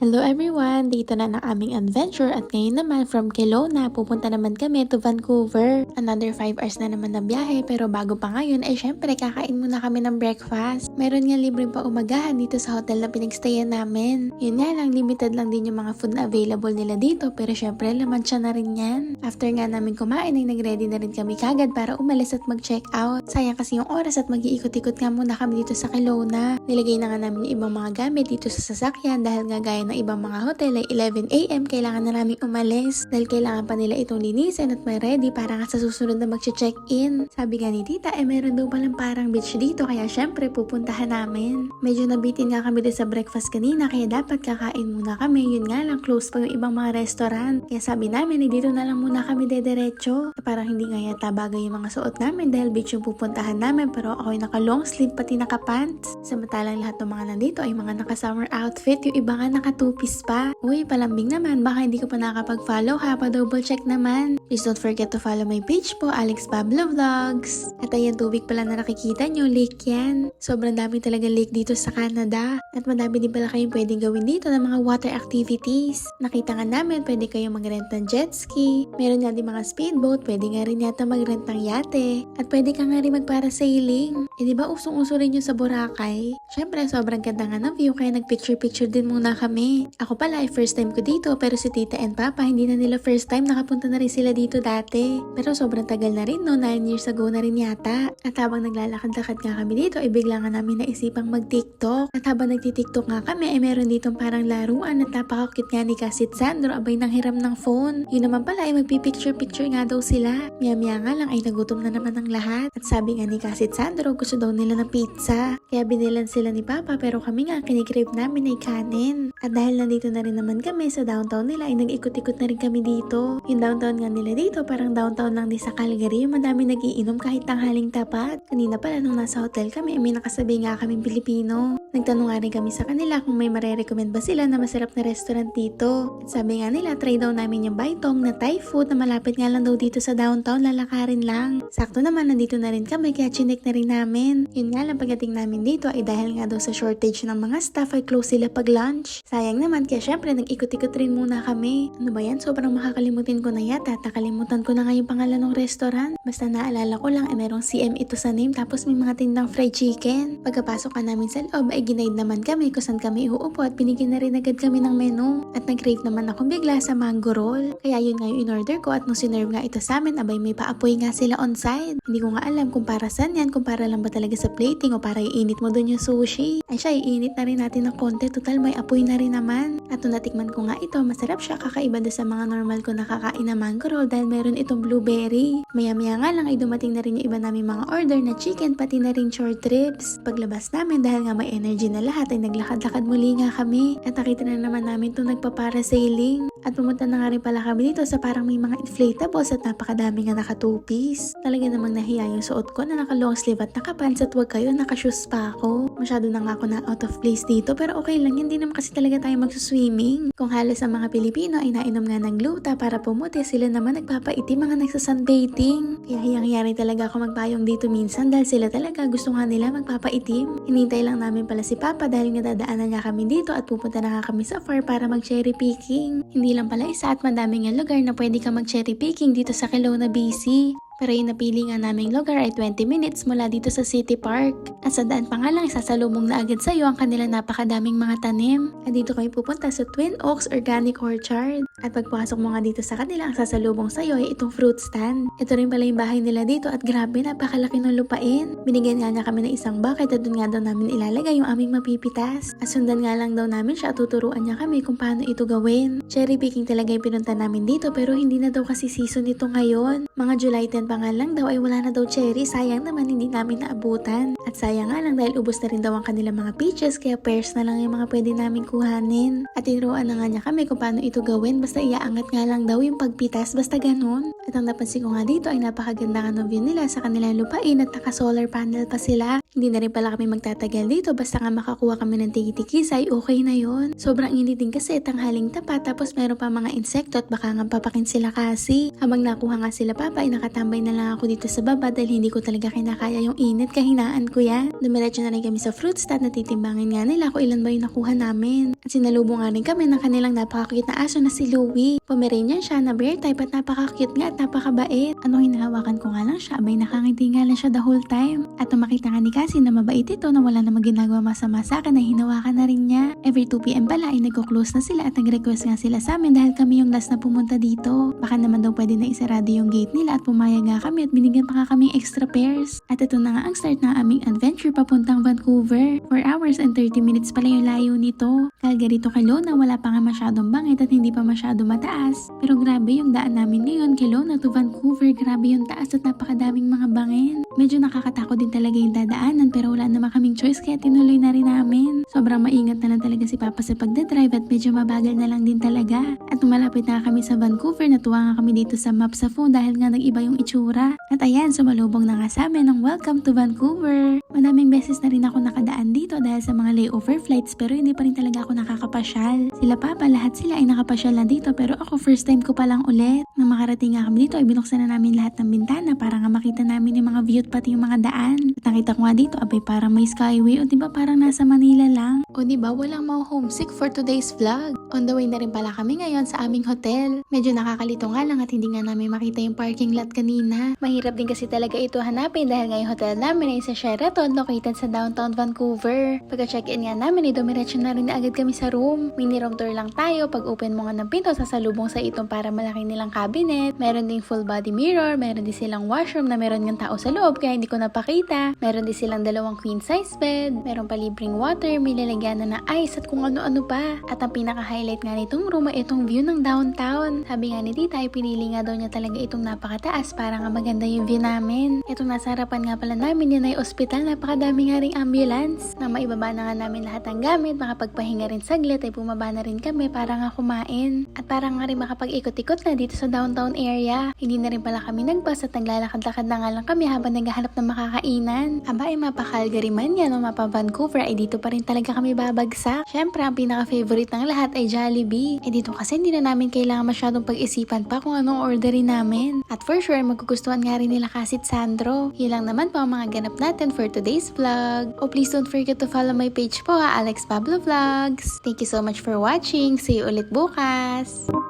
Hello everyone! Dito na ng aming adventure at ngayon naman from Kelowna, pupunta naman kami to Vancouver. Another 5 hours na naman na biyahe pero bago pa ngayon ay syempre kakain muna kami ng breakfast. Meron nga libre pa umagahan dito sa hotel na pinagstayan namin. Yun nga lang, limited lang din yung mga food na available nila dito pero syempre laman siya na rin yan. After nga namin kumain ay nagready na rin kami kagad para umalis at mag-check out. Sayang kasi yung oras at mag-iikot-ikot nga muna kami dito sa Kelowna. Nilagay na nga namin yung ibang mga gamit dito sa sasakyan dahil nga gaya ng ibang mga hotel ay 11am kailangan na namin umalis dahil kailangan pa nila itong linisin at may ready para nga sa susunod na mag-check-in. Sabi nga ni tita eh meron daw palang parang beach dito kaya syempre pupuntahan namin. Medyo nabitin nga kami din sa breakfast kanina kaya dapat kakain muna kami. Yun nga lang close pa yung ibang mga restaurant. Kaya sabi namin eh dito na lang muna kami dederecho. Parang hindi nga yata bagay yung mga suot namin dahil beach yung pupuntahan namin pero ako yung naka long sleeve pati naka pants. Samantalang lahat ng mga nandito ay mga naka summer outfit yung iba nga naka two piece pa. Uy, palambing naman, baka hindi ko pa nakapag-follow ha, pa-double check naman. Please don't forget to follow my page po, Alex Pablo Vlogs. At ayan, tubig pala na nakikita nyo, lake yan. Sobrang dami talaga lake dito sa Canada. At madami din pala kayong pwedeng gawin dito ng mga water activities. Nakita nga namin, pwede kayong mag-rent ng jet ski. Meron nga din mga speedboat, pwede nga rin yata mag-rent ng yate. At pwede ka nga rin magparasailing. Eh di ba usong-uso rin yung sa Boracay? Syempre, sobrang ganda nga ng view kaya nag-picture-picture din muna kami. Ako pala ay first time ko dito pero si tita and papa hindi na nila first time nakapunta na rin sila dito dati. Pero sobrang tagal na rin no, 9 years ago na rin yata. At habang naglalakad-lakad nga kami dito ay bigla nga namin naisipang mag-tiktok. At habang nagtitiktok nga kami ay meron ditong parang laruan at napakakit nga ni Kasit Sandro abay nang hiram ng phone. Yun naman pala ay magpipicture-picture nga daw sila. Maya-maya nga lang ay nagutom na naman ang lahat. At sabi nga ni Kasit Sandro gusto daw nila ng pizza. Kaya binilan sila ni Papa pero kami nga kinikrave namin ay kanin. At dahil nandito na rin naman kami sa downtown nila ay nag-ikot-ikot na rin kami dito. Yung downtown nga nila dito parang downtown lang din sa Calgary yung madami nagiinom kahit tanghaling tapat. Kanina pala nung nasa hotel kami may nakasabi nga kaming Pilipino. Nagtanong nga rin kami sa kanila kung may marerecommend ba sila na masarap na restaurant dito. At sabi nga nila try daw namin yung Baitong na Thai food na malapit nga lang daw dito sa downtown lalakarin lang. Sakto naman nandito na rin kami kaya chinek na rin namin. Yun nga lang pagdating namin dito ay dahil nga daw sa shortage ng mga staff ay close sila pag lunch. Sayang naman kaya syempre nag-ikot-ikot rin muna kami. Ano ba yan? Sobrang makakalimutin ko na yata. Nakalimutan ko na nga yung pangalan ng restaurant. Basta naalala ko lang ay merong CM ito sa name tapos may mga tindang fried chicken. Pagkapasok ka namin sa loob ay ginaid naman kami kung saan kami uupo at binigyan na rin agad kami ng menu. At nag-crave naman ako bigla sa mango roll. Kaya yun nga yung in-order ko at nung sinerve nga ito sa amin abay may paapoy nga sila on side. Hindi ko nga alam kung para saan yan, kung para lang ba talaga sa plating o para iinit mo dun yung sushi. Ay siya, iinit na rin natin ng konti. Total may apoy na rin naman. At nung natikman ko nga ito, masarap siya kakaiba doon sa mga normal ko nakakain na mango roll dahil meron itong blueberry. Maya-maya nga lang ay dumating na rin yung iba namin mga order na chicken pati na rin short ribs. Paglabas namin dahil nga may energy na lahat ay naglakad-lakad muli nga kami. At nakita na naman namin itong nagpaparasailing. At pumunta na nga rin pala kami dito sa parang may mga inflatables at napakadami nga naka two piece. Talaga namang nahiya yung suot ko na naka long sleeve at naka pants at wag kayo naka shoes pa ako. Masyado na nga ako na out of place dito pero okay lang hindi naman kasi talaga tayo magsuswimming. Kung halos ang mga Pilipino ay nainom nga ng gluta para pumuti sila naman nagpapaitim mga nagsasunbathing. Kaya hiyang-hiyari talaga ako magpayong dito minsan dahil sila talaga gusto nga nila magpapaitim. Hinintay lang namin pala si Papa dahil nga dadaanan nga kami dito at pupunta na nga kami sa far para mag cherry picking. Hindi lang pala isa at madami nga lugar na pwede ka mag cherry picking dito sa Kelowna, BC. Pero yung napili nga naming lugar ay 20 minutes mula dito sa City Park. At sa daan pa nga lang, isasalubong na agad sa'yo ang kanilang napakadaming mga tanim. At dito kayo pupunta sa Twin Oaks Organic Orchard. At pagpasok mo nga dito sa kanila, ang sasalubong sa'yo ay itong fruit stand. Ito rin pala yung bahay nila dito at grabe, napakalaki ng lupain. Binigyan nga niya kami ng isang bucket at doon nga daw namin ilalagay yung aming mapipitas. At sundan nga lang daw namin siya at tuturuan niya kami kung paano ito gawin. Cherry picking talaga yung pinunta namin dito pero hindi na daw kasi season ito ngayon. Mga July 10 pa nga lang daw ay wala na daw cherry. Sayang naman hindi namin naabutan. At sayang nga lang dahil ubos na rin daw ang kanilang mga peaches kaya pears na lang yung mga pwede namin kuhanin. At tinuruan na nga niya kami kung paano ito gawin basta iaangat nga lang daw yung pagpitas basta ganun. At ang napansin ko nga dito ay napakaganda ng view nila sa kanilang lupain at naka-solar panel pa sila. Hindi na rin pala kami magtatagal dito basta nga makakuha kami ng tiki-tikis ay okay na yon. Sobrang init din kasi tanghaling tapat tapos meron pa mga insekto at baka nga papakin sila kasi. Habang nakuha nga sila papa ay nakatambay na lang ako dito sa baba dahil hindi ko talaga kinakaya yung init kahinaan ko yan. Dumiretso na rin kami sa fruit stand na titimbangin nga nila kung ilan ba yung nakuha namin. At sinalubong nga rin kami ng kanilang napaka-cute na aso na si Louie. Pomeranian siya na bear type at napaka-cute nga at napakabait. Ano hinahawakan ko nga lang siya abay nakangiti nga lang siya the whole time. At nung makita nga ni Cassie na mabait ito na wala namang ginagawa masama sa akin ay hinawakan na rin niya. Every 2pm pala ay nagko-close na sila at nag-request nga sila sa amin dahil kami yung last na pumunta dito. Baka naman daw pwede na isarado yung gate nila at pumayag nga kami at binigyan pa nga kami extra pairs. At ito na nga ang start ng aming adventure papuntang Vancouver. 4 hours and 30 minutes pala yung layo nito. Calgary to Kelowna wala pa nga masyadong bangit at hindi pa masyado mataas. Pero grabe yung daan namin ngayon Kelowna to Vancouver. Grabe yung taas at napakadaming mga bangin. Medyo nakakatakot din talaga yung dadaanan pero wala naman kaming choice kaya tinuloy na rin namin. Sobrang maingat na lang talaga si Papa sa pagdadrive at medyo mabagal na lang din talaga. At malapit na kami sa Vancouver, natuwa nga kami dito sa map sa phone dahil nga nag-iba yung itsura. At ayan, sumalubong na nga sa amin ng welcome to Vancouver. Madaming beses na rin ako nakadaan dito dahil sa mga layover flights pero hindi pa rin talaga ako nakakapasyal. Sila Papa, lahat sila ay nakapasyal na dito pero ako first time ko pa lang ulit. Nang makarating nga kami dito ay binuksan na namin lahat ng bintana para nga makita namin yung mga view at pati yung mga daan. At nakita ko nga dito, abay parang may skyway o diba parang nasa Manila lang. O diba walang mau homesick for today's vlog. On the way na rin pala kami ngayon sa aming hotel. Medyo nakakalito nga lang at hindi nga namin makita yung parking lot kanina. Mahirap din kasi talaga ito hanapin dahil nga yung hotel namin ay sa Sheraton located sa downtown Vancouver. Pagka-check-in nga namin ay dumiretso na rin agad kami sa room. Mini room tour lang tayo. Pag open mo nga ng pinto, sasalubong sa itong para malaki nilang cabinet. Meron ding full body mirror. Meron din silang washroom na meron ng tao sa loob kaya hindi ko napakita. Meron din silang dalawang queen size bed. Meron pa libreng water. May lalagyan na na ice at kung ano-ano pa. At ang pinaka-highlight nga nitong room ay itong view ng downtown. Sabi nga ni tita ay pinili nga daw niya talaga itong napakataas para nga maganda yung view namin. Itong nasa harapan nga pala namin yan ay ospital. Napakadami nga ring ambulance. Na maibaba na nga namin lahat ng gamit. Makapagpahinga rin saglit ay bumaba na rin kami para nga kumain. At para nga rin makapag-ikot-ikot na dito sa downtown area. Hindi na rin pala kami nagbas at naglalakad-lakad na nga lang kami habang naghahanap ng makakainan. Aba ay mapa-Calgary man yan o mapa-Vancouver ay dito pa rin talaga kami babagsak. Syempre ang pinaka-favorite ng lahat ay Jollibee. Eh dito kasi hindi na namin kailangan masyadong pag-isipan pa kung anong orderin namin. At for sure magugustuhan nga rin nila kasit Sandro. Yun naman po ang mga ganap natin for today's vlog. Oh please don't forget to follow my page po ha, Alex Pablo Vlogs. Thank you so much for watching. See you ulit bukas.